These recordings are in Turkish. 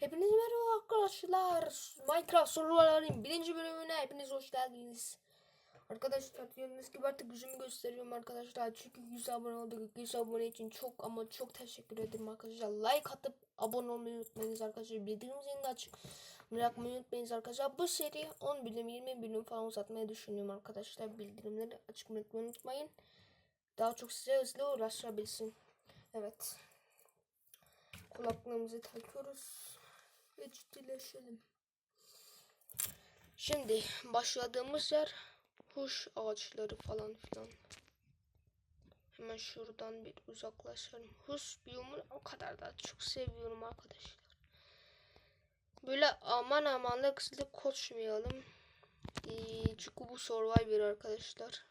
Hepiniz merhaba arkadaşlar. Minecraft sorularının birinci bölümüne hepiniz hoş geldiniz. Arkadaşlar gördüğünüz gibi artık yüzümü gösteriyorum arkadaşlar. Çünkü 100 abone olduk. 100 abone için çok ama çok teşekkür ederim arkadaşlar. Like atıp abone olmayı unutmayınız arkadaşlar. Bildirim zilini açık bırakmayı unutmayınız arkadaşlar. Bu seri 10 bölüm 20 bölüm falan uzatmayı düşünüyorum arkadaşlar. Bildirimleri açık bırakmayı unutmayın. Daha çok size hızlı ulaşabilsin. Evet. Kulaklığımızı takıyoruz ve ciddileşelim. Şimdi başladığımız yer huş ağaçları falan filan. Hemen şuradan bir uzaklaşalım. Huş biyomunu o kadar da çok seviyorum arkadaşlar. Böyle aman amanlık hızlı koşmayalım. Ee, çünkü bu survivor arkadaşlar.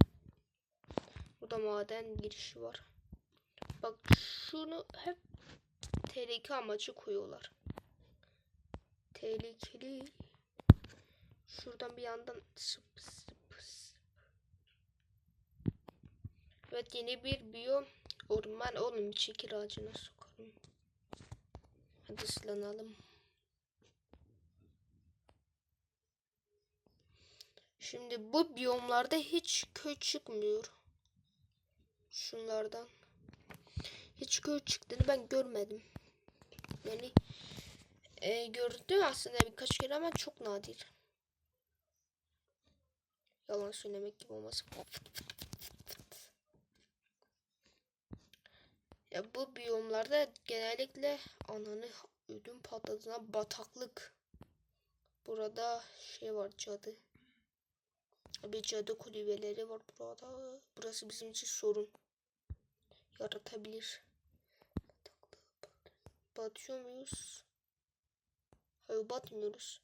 Burada maden girişi var. Bak şunu hep tehlike amacı koyuyorlar. Tehlikeli. Şuradan bir yandan sıp sıp sıp. Evet yeni bir biyo orman oğlum çekir ağacına sokarım. Hadi ıslanalım. Şimdi bu biyomlarda hiç köy çıkmıyor. Şunlardan. Hiç köy çıktığını ben görmedim. Yani e, gördüm aslında birkaç kere ama çok nadir. Yalan söylemek gibi olmasın. Ya bu biyomlarda genellikle ananı ödüm patladığına bataklık. Burada şey var cadı. Bir cadı kulübeleri var burada. Burası bizim için sorun yaratabilir. Batıyor muyuz? Batmıyoruz.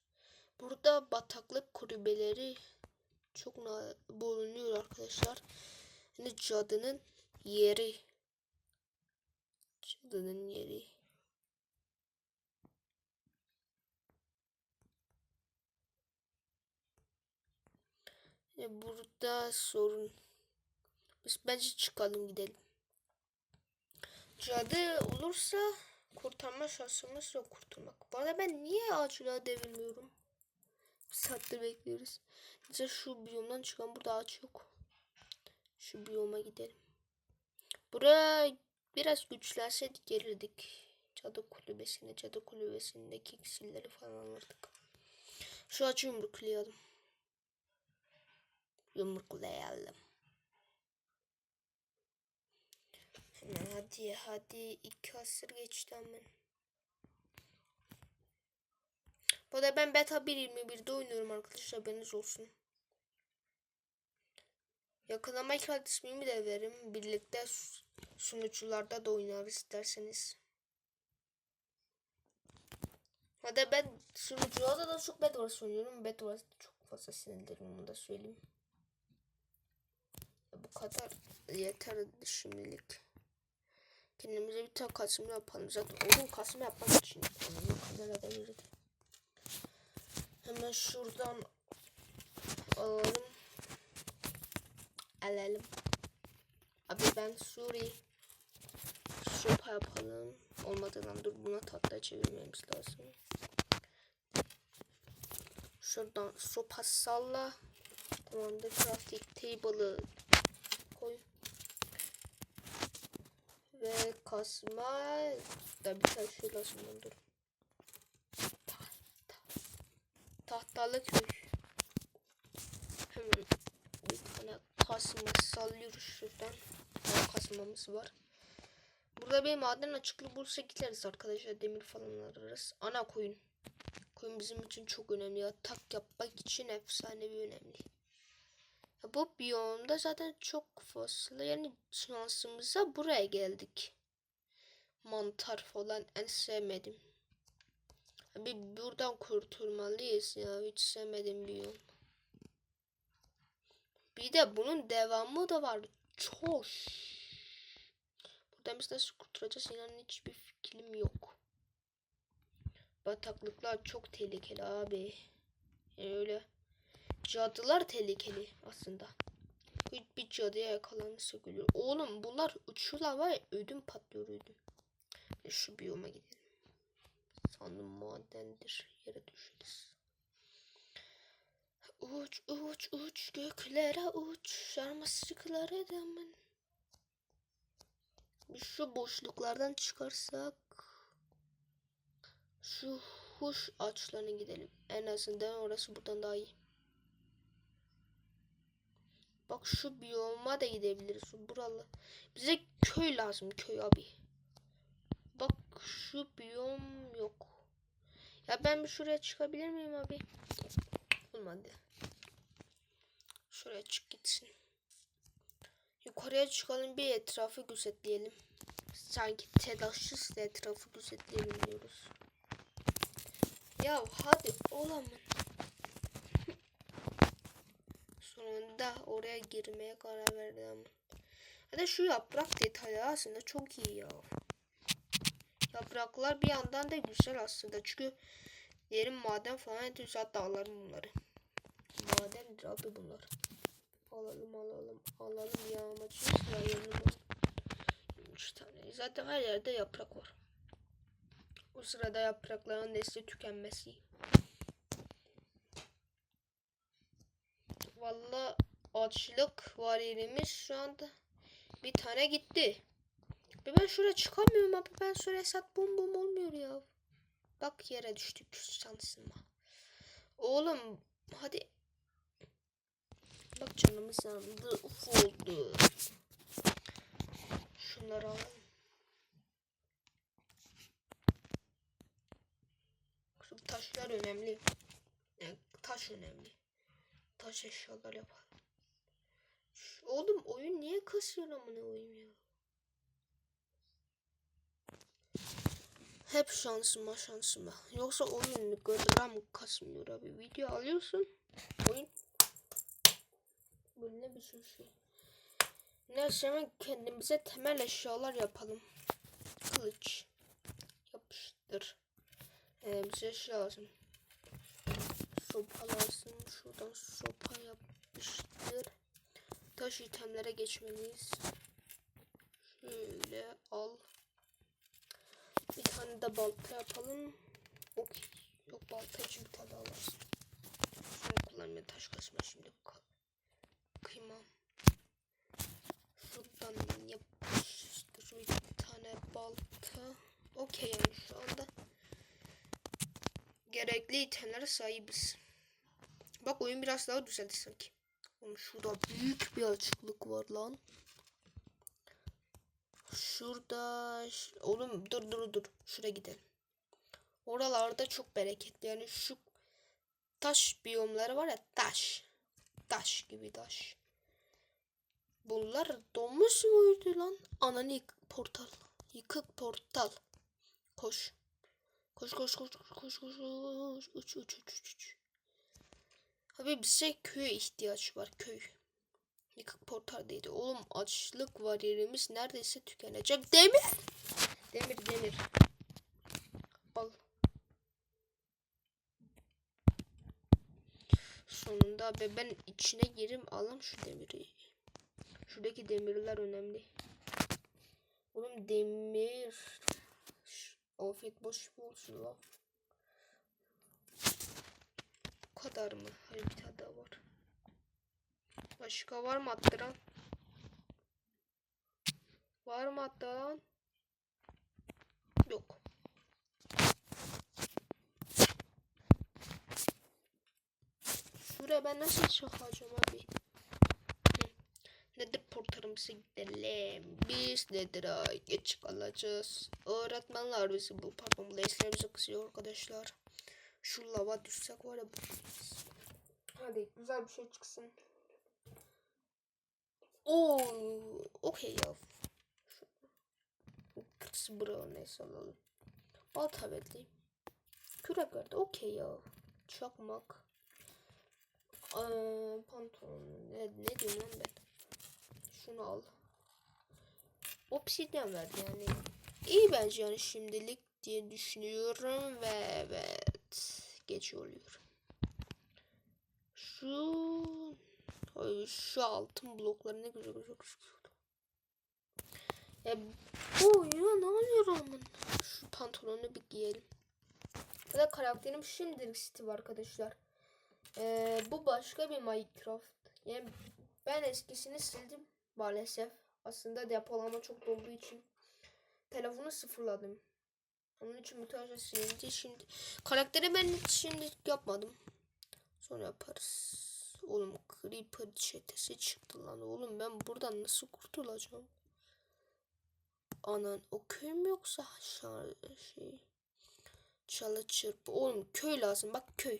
Burada bataklık kulübeleri çok bulunuyor arkadaşlar. Yani cadının yeri. Cadının yeri. Yani burada sorun. Biz bence çıkalım gidelim. Cadı olursa kurtarma şansımız yok kurtulmak. Arada ben niye ağaçlığa devirmiyorum? Bir saattir bekliyoruz. Neyse şu biyomdan çıkan burada ağaç yok. Şu biyoma gidelim. Buraya biraz güçlenseydik gelirdik. Cadı kulübesine, cadı kulübesindeki iksirleri falan alırdık. Şu ağacı yumruklayalım. Yumruklayalım. Hemen hadi hadi iki asır geçti hemen. Bu da ben beta 1.21'de oynuyorum arkadaşlar haberiniz olsun. Yakında Minecraft ismimi de veririm. Birlikte sunucularda da oynarız isterseniz. Hadi ben sunucularda da çok Bedwars oynuyorum. Bedwars çok fazla sinirlerim onu da söyleyeyim. Bu kadar yeter şimdilik. Kendimize bir tane kasım yapalım. Zaten onun kasım yapmak için. Hemen şuradan alalım. Alalım. Abi ben Suri sopa yapalım. Olmadığından dur buna tatlı çevirmemiz lazım. Şuradan sopa salla. Tamamdır. Crafting table'ı koy ve kasma da bir tane şey lazım dur. Tahta. Tahtalı köy. Hemen bir tane kasma sallıyoruz şuradan. Daha kasmamız var. Burada bir maden açıklığı bulursa gideriz arkadaşlar. Demir falan ararız. Ana koyun. Koyun bizim için çok önemli. Yatak yapmak için efsanevi önemli. Bu biyomda zaten çok fazla yani şansımıza buraya geldik. Mantar falan en sevmedim. Bir buradan kurtulmalıyız ya hiç sevmedim biyom. Bir de bunun devamı da var. Çoş. Buradan biz nasıl kurtulacağız inanın hiçbir fikrim yok. Bataklıklar çok tehlikeli abi. Yani öyle Cadılar tehlikeli aslında. Bir cadıya yakalanırsa gülüyor. Oğlum bunlar uçuyorlar var ya ödüm patlıyor ödüm. Şu biyoma gidelim. Sandım madendir. Yere düşeriz. Uç uç uç göklere uç. Sarmaşıklara daman. Bir şu boşluklardan çıkarsak. Şu huş ağaçlarına gidelim. En azından orası buradan daha iyi. Bak şu biyoma da gidebiliriz. Buralı. Bize köy lazım köy abi. Bak şu biyom yok. Ya ben bir şuraya çıkabilir miyim abi? Olmadı. Şuraya çık gitsin. Yukarıya çıkalım bir etrafı gözetleyelim. Sanki telaşsız etrafı gözetleyelim diyoruz. Ya hadi olamın. Sonunda oraya girmeye karar verdim. Hadi şu yaprak detayı aslında çok iyi ya. Yapraklar bir yandan da güzel aslında. Çünkü yerin maden falan güzel dağların bunları. Madendir abi bunlar. Alalım alalım alalım yağmacı sayalım. 3 tane. Zaten her yerde yaprak var. O sırada yaprakların nesli tükenmesi. Valla açlık var yerimiz şu anda. Bir tane gitti. Ve ben şuraya çıkamıyorum abi. Ben şuraya sat bum bum olmuyor ya. Bak yere düştük şansıma. Oğlum hadi. Bak canımız yandı. Uf oldu. Şunları alalım. Şu taşlar önemli. Yani taş önemli. Taş eşyalar. Şu- Oğlum oyun niye kasıyor amına koyayım ya? Hep şansıma şansıma. Yoksa oyun gram kasmıyor abi. Video alıyorsun. Oyun böyle ne biçim şey. Neyse hemen kendimize temel eşyalar yapalım. Kılıç. Yapıştır. Ee, bize şey lazım. Sopa lazım. Şuradan sopa yapıştır. Taş itemlere geçmeliyiz. Şöyle al. Bir tane de balta yapalım. Okey. Yok balta için bir tane lazım. Şunu kullanmaya taş kasma şimdi. Kıymam. Şuradan yapıştır bir tane balta. Okey yani şu anda. Gerekli itemlere sahibiz. Bak oyun biraz daha düzeldi sanki. Oğlum şurada büyük bir açıklık var lan. Şurada oğlum dur dur dur şuraya gidelim. Oralarda çok bereketli yani şu taş biyomları var ya taş. Taş gibi taş. Bunlar donmuş muydu lan? Ananı yıkık portal. Yıkık portal. Koş. Koş koş koş koş koş koş uç uç uç uç. Abi bize köye ihtiyaç var köy. Yıkık portal değildi. Oğlum açlık var yerimiz neredeyse tükenecek. Demir. Demir demir. Al. Sonunda abi ben içine girim alam şu demiri. Şuradaki demirler önemli. Oğlum demir. Afiyet boş mu olsun la? Kadar mı? Hayır bir tane daha var. Başka var mı attıran? Var mı attıran? Yok. Şuraya ben nasıl çıkacağım abi? Nedir portalımıza gidelim. Biz nedir ay geç kalacağız. Öğretmenler bizi bu pardon dersler bize kızıyor arkadaşlar. Şu lava düşsek var ya. Hadi güzel bir şey çıksın. Oo, okey ya. Kız brown neyse alalım. Balta verdi. Kürek verdi. Okey ya. Çakmak. Ee, pantolon. Ne, ne diyorum lan ben? Şunu al. Obsidian verdi yani. İyi bence yani şimdilik diye düşünüyorum ve evet. Geç oluyor. Şu Ay, şu altın blokları ne güzel güzel gözüküyordu. Ya bu oyuna ne oluyor aman? Şu pantolonu bir giyelim. Bu da karakterim şimdilik Steve arkadaşlar. Ee, bu başka bir Minecraft. Yani ben eskisini sildim maalesef. Aslında depolama çok dolduğu için telefonu sıfırladım. Onun için muhtemelen silindi. Şimdi karakteri ben şimdi yapmadım. Sonra yaparız. Oğlum Creeper çetesi çıktı lan. Oğlum ben buradan nasıl kurtulacağım? Anan o köy mü yoksa aşağı şey çalı çırpı. Oğlum köy lazım bak köy.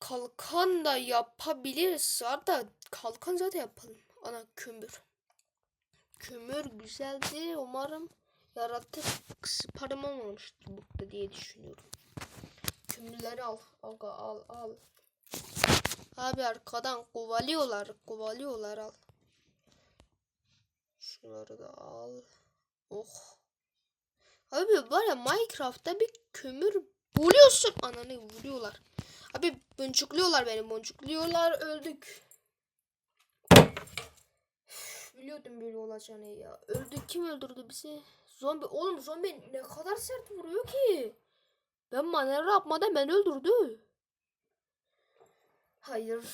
Kalkan da yapabiliriz. Da kalkan zaten yapalım. Ana kömür. Kömür güzeldi. Umarım yaratık sıparım olmamıştır burada diye düşünüyorum. Kömürleri al. Al al al. Abi arkadan kovalıyorlar. Kovalıyorlar al. Şunları da al. Oh. Abi var ya Minecraft'ta bir kömür buluyorsun. Ananı vuruyorlar. Abi boncukluyorlar beni. Boncukluyorlar. Öldük. Biliyordum böyle olacağını ya. Öldük. Kim öldürdü bizi? Zombi. Oğlum zombi ne kadar sert vuruyor ki. Ben manevra yapmadan beni öldürdü. Hayır.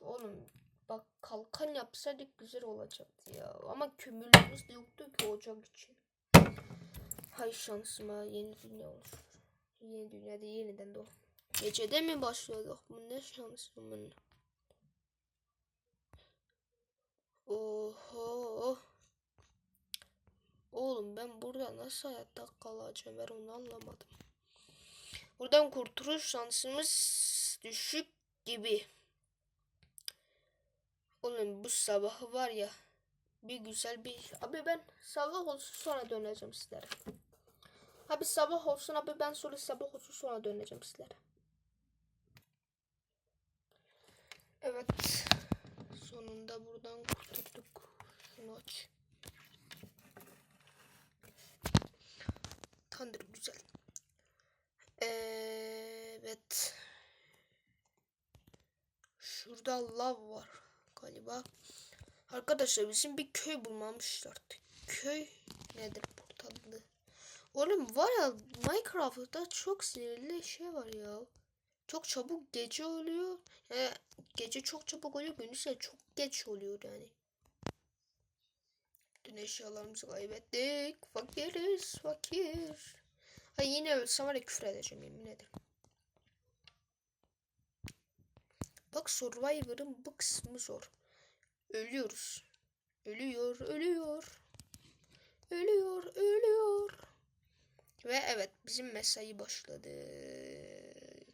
Oğlum bak kalkan yapsaydık güzel olacaktı ya. Ama kömürlerimiz de yoktu ki ocak için. Hay şansıma yeni dünya olur. Yeni dünyada yeniden doğ. Gecede mi başlıyorduk? Bu ne şansımın. Oho. Oğlum ben burada nasıl hayatta kalacağım ben onu anlamadım. Buradan kurtuluş şansımız düşük gibi. Oğlum bu sabahı var ya bir güzel bir abi ben sabah olsun sonra döneceğim sizlere. Abi sabah olsun abi ben sonra sabah olsun sonra döneceğim sizlere. Evet. Sonunda buradan kurtulduk. Şunu aç. Tandır güzel. Evet. Şurada lav var galiba. Arkadaşlar bizim bir köy bulmamışlar. Köy nedir portalı? Oğlum var ya Minecraft'ta çok sinirli şey var ya. Çok çabuk gece oluyor. Yani gece çok çabuk oluyor. Gündüz de çok geç oluyor yani. Dün eşyalarımızı kaybettik. Fakiriz fakir. Ha yine ölsem var ya küfür edeceğim yemin ederim. Bak Survivor'ın bu kısmı zor. Ölüyoruz. Ölüyor, ölüyor. Ölüyor, ölüyor. Ve evet bizim mesai başladı.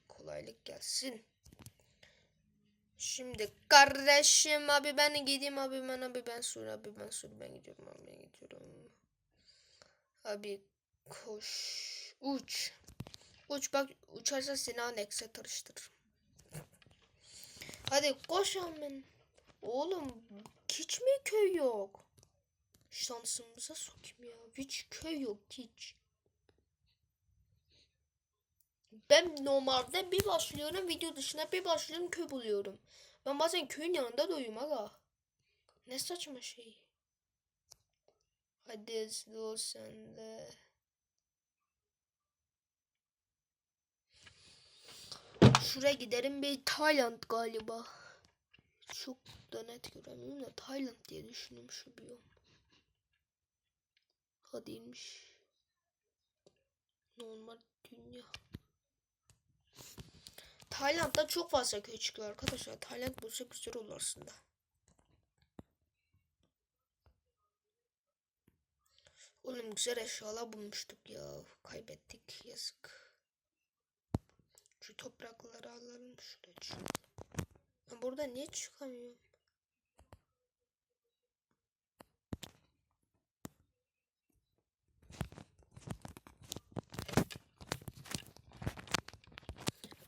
Kolaylık gelsin. Şimdi kardeşim abi ben gideyim abi ben abi ben sur abi ben sur ben gidiyorum abi ben gidiyorum. Abi koş uç. Uç bak uçarsa seni Anex'e tarıştırırım. Hadi koş amin. Oğlum hiç mi köy yok? Şansımıza sokayım ya. Hiç köy yok hiç. Ben normalde bir başlıyorum video dışına bir başlıyorum köy buluyorum. Ben bazen köyün yanında doyum aga. Ne saçma şey. Hadi hızlı ol sen de. Şuraya giderim bir Tayland galiba. Çok da net göremiyorum da Tayland diye düşündüm şu biyom. Hadiymiş. Normal dünya. Tayland'da çok fazla köy çıkıyor arkadaşlar. Tayland bulsa güzel olur aslında. Oğlum güzel eşyalar bulmuştuk ya. Kaybettik yazık. Toprakları alalım şuraya. Ben burada niye çıkamıyorum?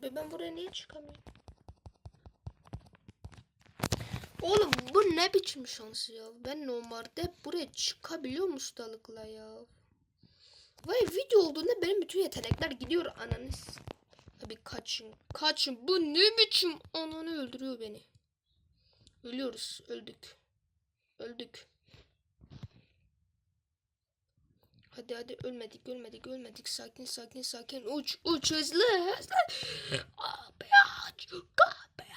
Ve ben buraya niye çıkamıyorum? Oğlum bu ne biçim şans ya? Ben normalde buraya çıkabiliyor ustalıkla ya. Vay video olduğunda benim bütün yetenekler gidiyor ananız. Abi kaçın. Kaçın. Bu ne biçim ananı öldürüyor beni. Ölüyoruz. Öldük. Öldük. Hadi hadi ölmedik ölmedik ölmedik sakin sakin sakin uç uç hızlı hızlı. Kapıyı aç kapıyı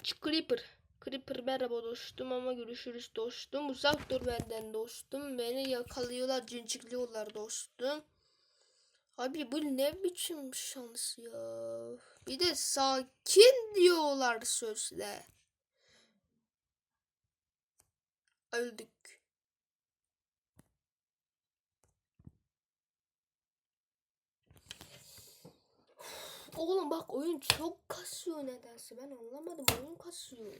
aç. Creeper. Creeper merhaba dostum ama görüşürüz dostum. Uzak dur benden dostum. Beni yakalıyorlar cincikliyorlar dostum. Abi bu ne biçim şans ya. Bir de sakin diyorlar sözle. Öldük. Oğlum bak oyun çok kasıyor nedense. Ben anlamadım. Oyun kasıyor.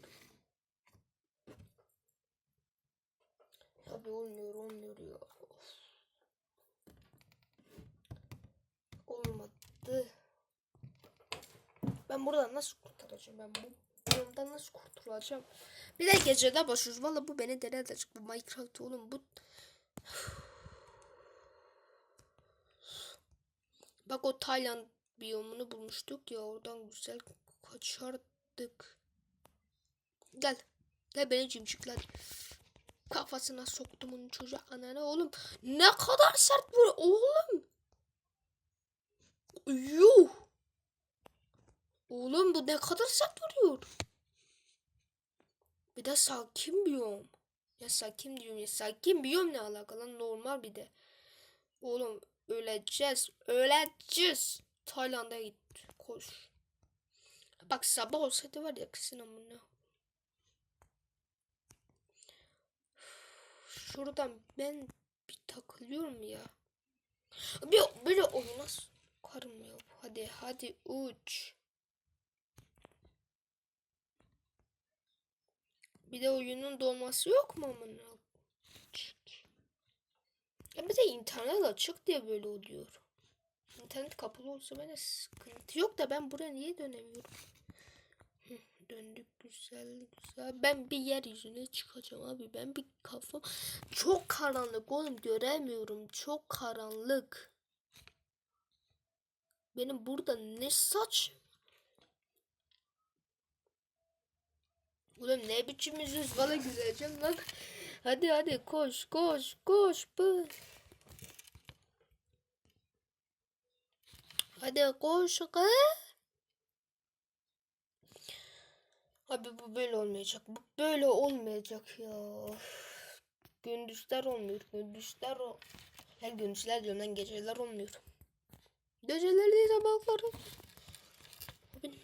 Abi olmuyor olmuyor. Olmadı. Ben buradan nasıl kurtulacağım? Ben bu oyundan nasıl kurtulacağım? Bir de gecede başlıyoruz. Valla bu beni deli edecek. Bu Minecraft oğlum bu. Bak o Tayland biyomunu bulmuştuk ya oradan güzel kaçardık. Gel. Gel beni cimcikler. Kafasına soktum onun çocuğa anane oğlum. Ne kadar sert bu oğlum. Yuh. Oğlum bu ne kadar sert vuruyor. Bir de sakin biyom. Ya sakin diyorum ya sakin biyom ne alakalı normal bir de. Oğlum öleceğiz öleceğiz. Tayland'a git koş. Bak sabah olsaydı var ya kızın amına. Şuradan ben bir takılıyorum ya. Bir böyle oyuna karım ya. Hadi hadi uç. Bir de oyunun dolması yok mu amına? Ya bize internet açık diye böyle oluyor. İnternet kapalı olsa bana sıkıntı yok da ben buraya niye dönemiyorum? Döndük güzel güzel. Ben bir yeryüzüne çıkacağım abi. Ben bir kafam çok karanlık oğlum göremiyorum. Çok karanlık. Benim burada ne saç? Oğlum ne biçim yüzüz valla güzeleceğim lan. Hadi hadi koş koş koş. Bu. Hadi koş kız. Abi bu böyle olmayacak. Bu böyle olmayacak ya. Gündüzler olmuyor. Gündüzler o. Her gündüzler diyorum lan geceler olmuyor. Geceler değil sabahları. Abi.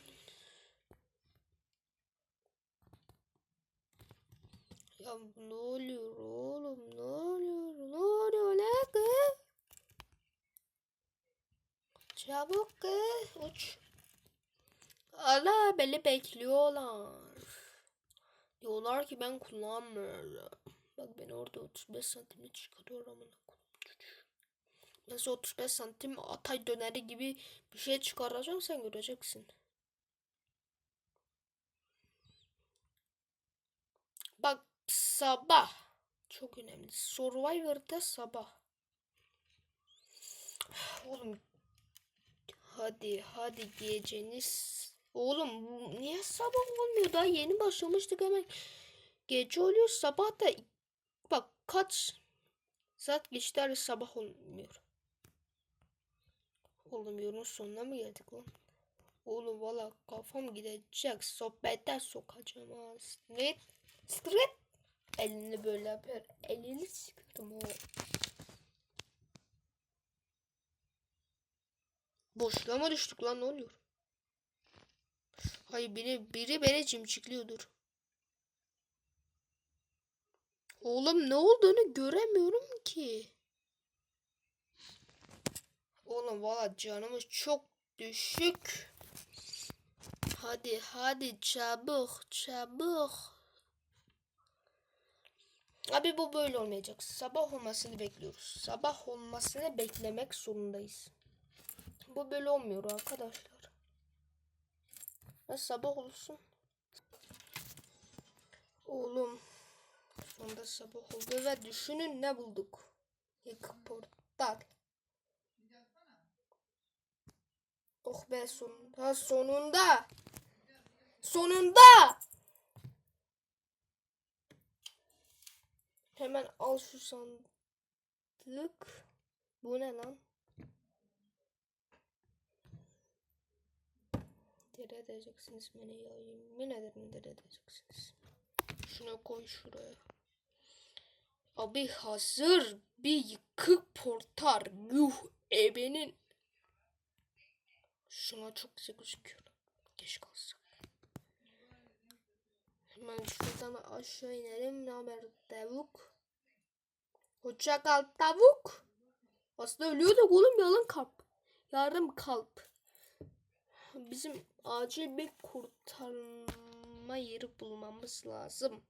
Ya ne oluyor oğlum? Ne oluyor? Ne oluyor lan kız? Çabuk kız uç. Allah beni bekliyorlar. Diyorlar ki ben kullanmıyorum. Bak beni orada 35 santimle çıkarıyor amına. Nasıl 35 santim atay döneri gibi bir şey çıkaracağım sen göreceksin. Bak sabah. Çok önemli. Survivor'da sabah. Oğlum Hadi hadi geceniz. Oğlum niye sabah olmuyor? Daha yeni başlamıştık hemen. Gece oluyor sabah da bak kaç saat geçti sabah olmuyor. Oğlum yolun sonuna mı geldik lan? Oğlum valla kafam gidecek. Sohbete sokacağım ha. Street. Street. Elini böyle yapıyor. Elini sıkırım o. Boşluğa mı düştük lan ne oluyor? Hayır biri, biri beni cimcikliyordur. Oğlum ne olduğunu göremiyorum ki. Oğlum valla canımız çok düşük. Hadi hadi çabuk çabuk. Abi bu böyle olmayacak. Sabah olmasını bekliyoruz. Sabah olmasını beklemek zorundayız. Bu böyle olmuyor arkadaşlar. Ya sabah olsun. Oğlum. Sonunda sabah oldu ve düşünün ne bulduk. Yıkık portal. Oh be sonunda. Sonunda. Sonunda. Hemen al şu sandık. Bu ne lan? Dere edeceksiniz beni ya. Yemin ederim dere edeceksiniz. Şunu koy şuraya. Abi hazır bir yıkık portar. Yuh ebenin. Şuna çok güzel gözüküyor. Geç kalsın. Hemen şuradan aşağı inelim. Ne haber tavuk? Hoşça kal tavuk. Aslında ölüyorduk oğlum yalan kalp. Yardım kalp. Bizim acil bir kurtarma yeri bulmamız lazım.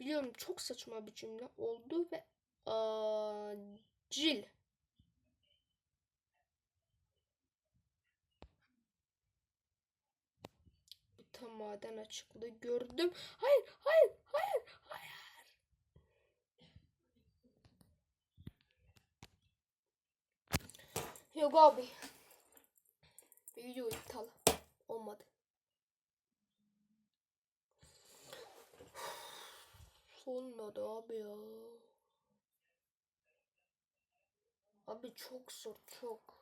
Biliyorum çok saçma bir cümle oldu ve acil. Bir tam maden açıklığı gördüm. Hayır, hayır, hayır, hayır. Yok abi. Video iptal. Olmadı. Olmadı abi ya. Abi çok zor çok.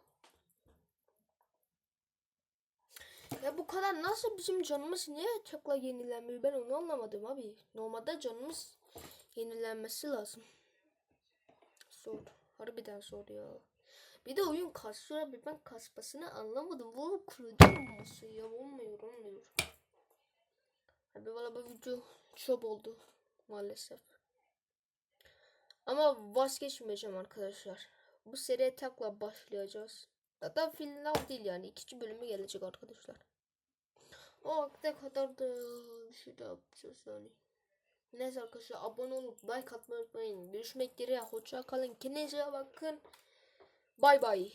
Ya bu kadar nasıl bizim canımız niye tekrar yenilenmiyor ben onu anlamadım abi. Normalde canımız yenilenmesi lazım. Zor. Harbiden zor ya. Bir de oyun kasıyor abi ben kasmasını anlamadım. Bu kırıcı olması ya olmuyor olmuyor. Abi valla bu video çöp oldu maalesef. Ama vazgeçmeyeceğim arkadaşlar. Bu seriye takla başlayacağız. Zaten final değil yani. ikinci bölümü gelecek arkadaşlar. O vakte kadar da bir şey de yapacağız yani. Neyse arkadaşlar abone olup like atmayı unutmayın. Görüşmek üzere. Hoşça kalın. Kendinize bakın. Bay bay.